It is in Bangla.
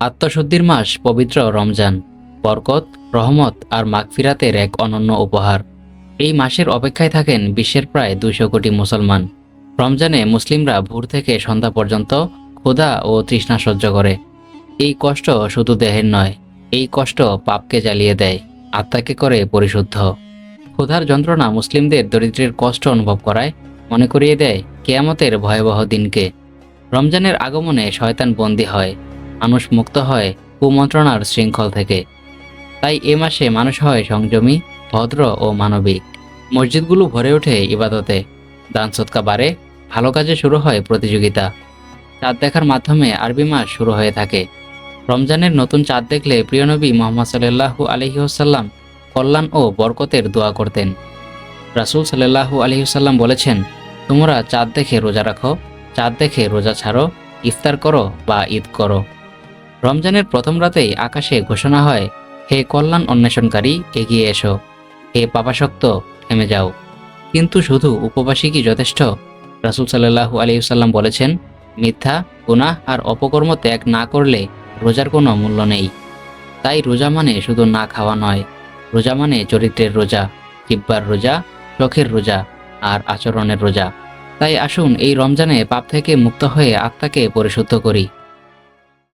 আত্মশুদ্ধির মাস পবিত্র রমজান, বরকত, রহমত আর মাগফিরাতের এক অনন্য উপহার। এই মাসের অপেক্ষায় থাকেন বিশ্বের প্রায় দুশো কোটি মুসলমান। রমজানে মুসলিমরা ভোর থেকে সন্ধ্যা পর্যন্ত ক্ষুধা ও তৃষ্ণা সহ্য করে। এই কষ্ট শুধু দেহের নয়, এই কষ্ট পাপকে জ্বালিয়ে দেয়, আত্মাকে করে পরিশুদ্ধ। ক্ষুধার যন্ত্রণা মুসলিমদের দরিদ্রের কষ্ট অনুভব করায় মনে করিয়ে দেয় কেয়ামতের ভয়াবহ দিনকে। রমজানের আগমনে শয়তান বন্দী হয় মানুষ মুক্ত হয় কুমন্ত্রণার শৃঙ্খল থেকে। তাই এ মাসে মানুষ হয় সংযমী, ভদ্র ও মানবিক। মসজিদগুলো ভরে ওঠে ইবাদতে। দান সৎকা বাড়ে ভালো কাজে শুরু হয় প্রতিযোগিতা। চাঁদ দেখার মাধ্যমে আরবি মাস শুরু হয়ে থাকে। রমজানের নতুন চাঁদ দেখলে প্রিয়নবী মোহাম্মদ সাল্লাহু আলহিহসাল্লাম কল্যাণ ও বরকতের দোয়া করতেন। রাসূল সাল্লাহু আলহিহসাল্লাম বলেছেন, তোমরা চাঁদ দেখে রোজা রাখো, চাঁদ দেখে রোজা ছাড়ো, ইফতার করো বা ঈদ করো। রমজানের প্রথম রাতেই আকাশে ঘোষণা হয়, হে কল্যাণ অন্বেষণকারী, এগিয়ে এসো। হে পাপাসক্ত, থেমে যাও। কিন্তু শুধু উপবাসী কি যথেষ্ট? রাসূল সাল্লাহু আলহিহসাল্লাম বলেছেন, মিথ্যা, গুনাহ আর অপকর্ম ত্যাগ না করলে রোজার কোনো মূল্য নেই। তাই রোজা মানে শুধু না খাওয়া নয়। রোজা মানে চরিত্রের রোজা জিব্বার রোজা চোখের রোজা আর আচরণের রোজা। তাই আসুন এই রমজানে পাপ থেকে মুক্ত হয়ে আত্মাকে পরিশুদ্ধ করি।